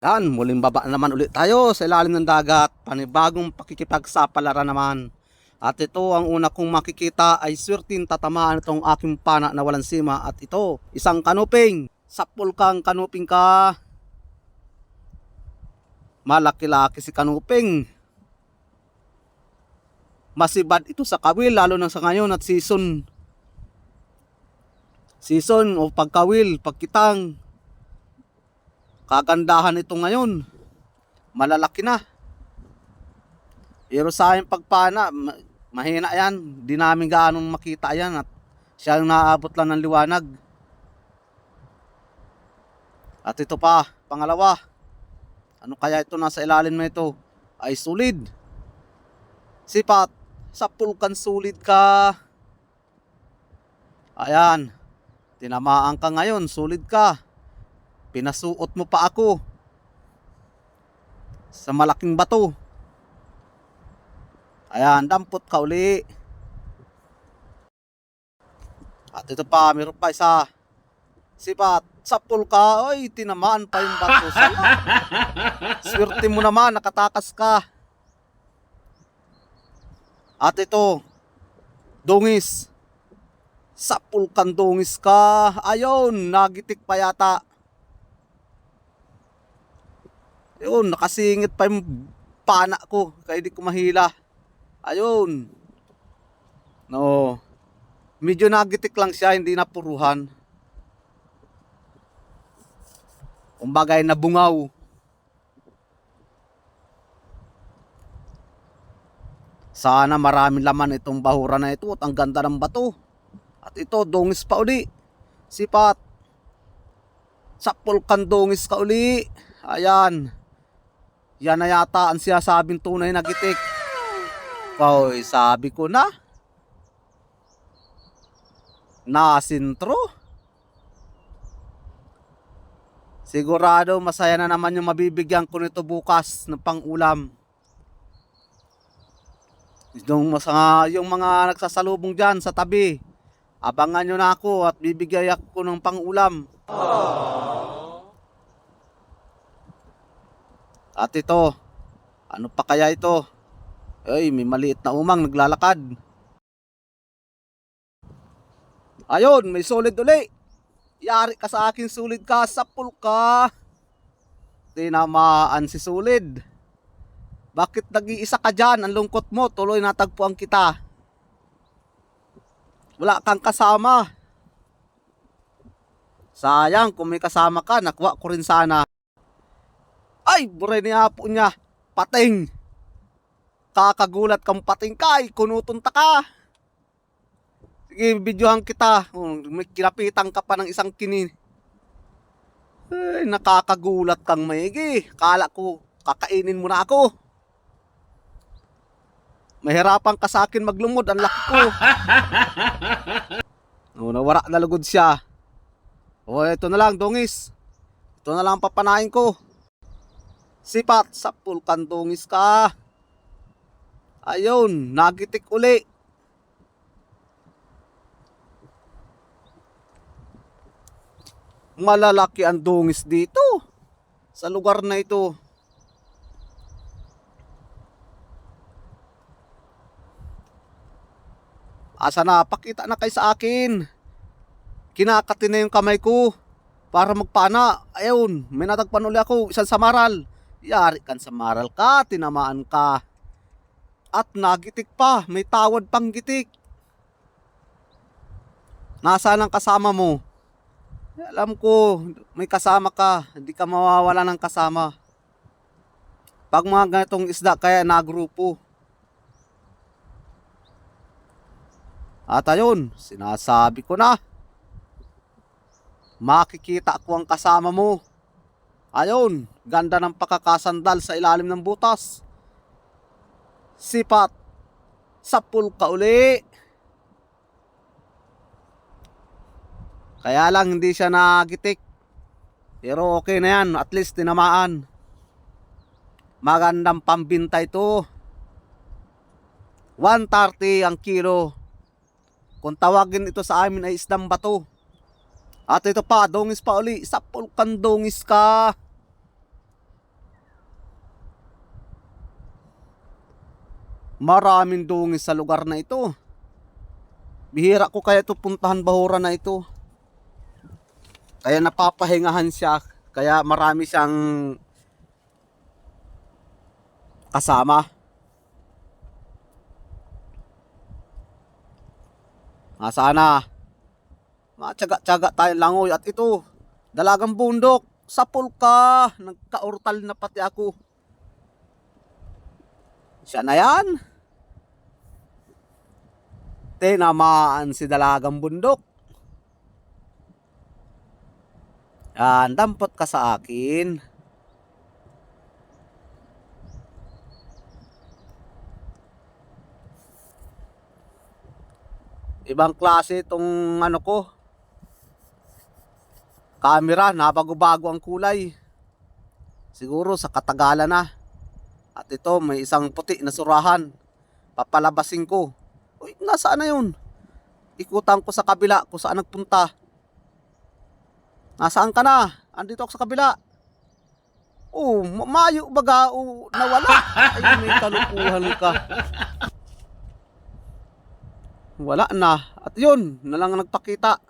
Yan, muling baba naman ulit tayo sa ilalim ng dagat. Panibagong pakikipagsapalaran naman. At ito ang una kong makikita ay swertin tatamaan itong aking pana na walang sima. At ito, isang kanuping. Sapul kang kanuping ka. Malaki-laki si kanuping. Masibad ito sa kawil lalo na sa ngayon at season. Season o pagkawil, pagkitang. Kagandahan ito ngayon. Malalaki na. Pero sa aking pagpana, ma- mahina yan. Di namin gaanong makita yan at siya yung naaabot lang ng liwanag. At ito pa, pangalawa. Ano kaya ito nasa ilalim na ito? Ay sulid. Sipat, sa pulkan sulid ka. Ayan, tinamaan ka ngayon, sulid ka. Pinasuot mo pa ako sa malaking bato. Ayan, dampot ka uli. At ito pa, meron pa isa. Sipat, sapul ka. Ay, tinamaan pa yung bato. Swerte mo naman, nakatakas ka. At ito, dungis. Sapul kang dungis ka. Ayun, nagitik pa yata. Ayun, nakasingit pa yung pana ko. Kaya di ko mahila. Ayun. No. Medyo nagitik lang siya, hindi napuruhan. Kumbagay na bungaw. Sana maraming laman itong bahura na ito at ang ganda ng bato. At ito, dungis pa uli. Sipat. Sapol kan dungis ka uli. Ayan. Yan na yata ang sinasabing tunay na gitik. Hoy, sabi ko na. Nasintro. Sigurado masaya na naman yung mabibigyan ko nito bukas ng pang-ulam. Yung, mga, yung mga nagsasalubong dyan sa tabi, abangan nyo na ako at bibigay ako ng pang-ulam. At ito, ano pa kaya ito? Ay, may maliit na umang naglalakad. Ayun, may solid uli. Yari ka sa akin, solid ka, sapul ka. Tinamaan si solid. Bakit nag-iisa ka dyan? Ang lungkot mo, tuloy natagpuan kita. Wala kang kasama. Sayang, kung may kasama ka, nakuha ko rin sana. Ay, buray niya po niya. Pating. Kakagulat kang pating ka. Ay, kunutunta ka. Sige, videohan kita. Oh, may kinapitan ka pa ng isang kinin. Ay, nakakagulat kang maigi. Kala ko, kakainin mo na ako. Mahirapan ka sa akin maglumod. Ang laki ko. oh, nawara na lugod siya. Oh, ito na lang, dungis. Ito na lang ang papanain ko. Sipat sa pulkan dungis ka. Ayun, nagitik uli. Malalaki ang dungis dito. Sa lugar na ito. Asa na, pakita na kay sa akin. Kinakati na yung kamay ko para magpana. Ayun, may natagpan uli ako, isang samaral. Yari kan samaral ka, tinamaan ka. At nagitik pa, may tawad pang gitik. Nasaan ang kasama mo? Alam ko, may kasama ka, hindi ka mawawala ng kasama. Pag mga ganitong isda, kaya nagrupo. At ayun, sinasabi ko na. Makikita ko ang kasama mo. Ayun, ganda ng pakakasandal sa ilalim ng butas. Sipat, sapul ka uli. Kaya lang hindi siya nagitik. Pero okay na yan, at least tinamaan. Magandang pambinta ito. 130 ang kilo. Kung tawagin ito sa amin ay isdang bato. At ito pa, dongis pa uli. Sa pulkan dongis ka. Maraming dongis sa lugar na ito. Bihira ko kaya ito puntahan bahura na ito. Kaya napapahingahan siya. Kaya marami siyang kasama. Ah, sana Matyaga-tyaga tayo langoy. At ito, dalagang bundok. Sa pulka. Nagkaurtal na pati ako. Siya na yan. Tinamaan si dalagang bundok. Yan, dampot ka sa akin. Ibang klase itong ano ko. Camera, nabago-bago ang kulay. Siguro sa katagalan na. At ito, may isang puti na surahan. Papalabasin ko. Uy, nasaan na yun? Ikutan ko sa kabila kung saan nagpunta. Nasaan ka na? Andito ako sa kabila. Oh, ma- mayo baga oh, nawala. Ay, may kalukuhan ka. Wala na. At yun, na lang ang nagpakita.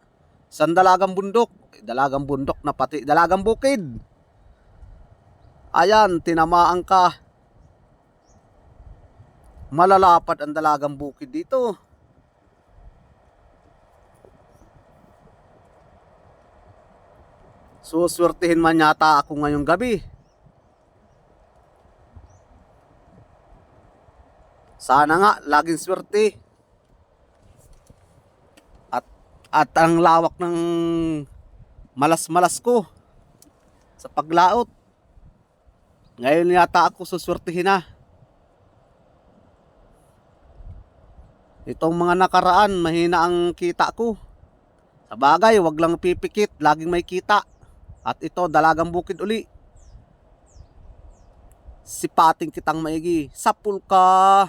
Sa dalagang bundok. Dalagang bundok na pati. Dalagang bukid. Ayan, tinamaan ka. Malalapad ang dalagang bukid dito. Suswertihin man yata ako ngayong gabi. Sana nga, laging swerte. At, ang lawak ng malas-malas ko sa paglaot. Ngayon yata ako suswertihin na. Itong mga nakaraan, mahina ang kita ko. Sa bagay, wag lang pipikit, laging may kita. At ito, dalagang bukid uli. Sipating kitang maigi. Sapul ka.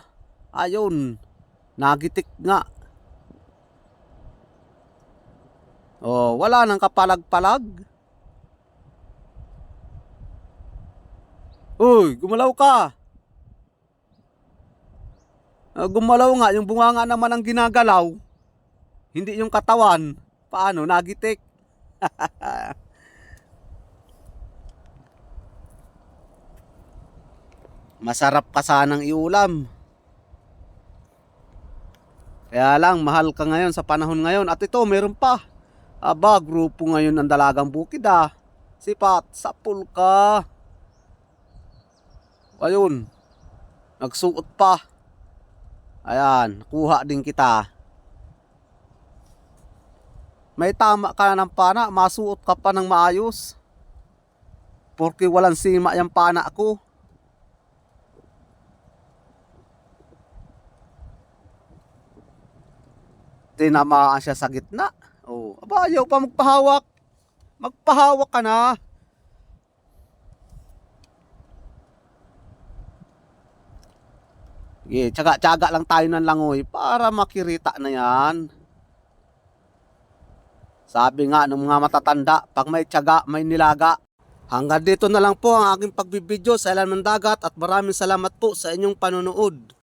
Ayun. Nagitik nga. Oh, wala nang kapalag-palag. Uy, gumalaw ka. Ah, gumalaw nga, yung bunganga naman ang ginagalaw. Hindi yung katawan. Paano? Nagitik. Masarap ka sanang iulam. Kaya lang, mahal ka ngayon sa panahon ngayon. At ito, meron pa. Aba, grupo ngayon ng dalagang bukid ah. Sipat, sapul ka. Ayun. Nagsuot pa. Ayan, kuha din kita. May tama ka na ng pana, masuot ka pa ng maayos. Porque walang sima yung pana ko. Tinamaan siya sa gitna. Oh, aba, ayaw pa magpahawak. Magpahawak ka na. Sige, tsaga-tsaga lang tayo ng langoy para makirita na yan. Sabi nga ng mga matatanda, pag may tsaga, may nilaga. Hanggang dito na lang po ang aking pagbibideo sa ilan ng dagat at maraming salamat po sa inyong panonood.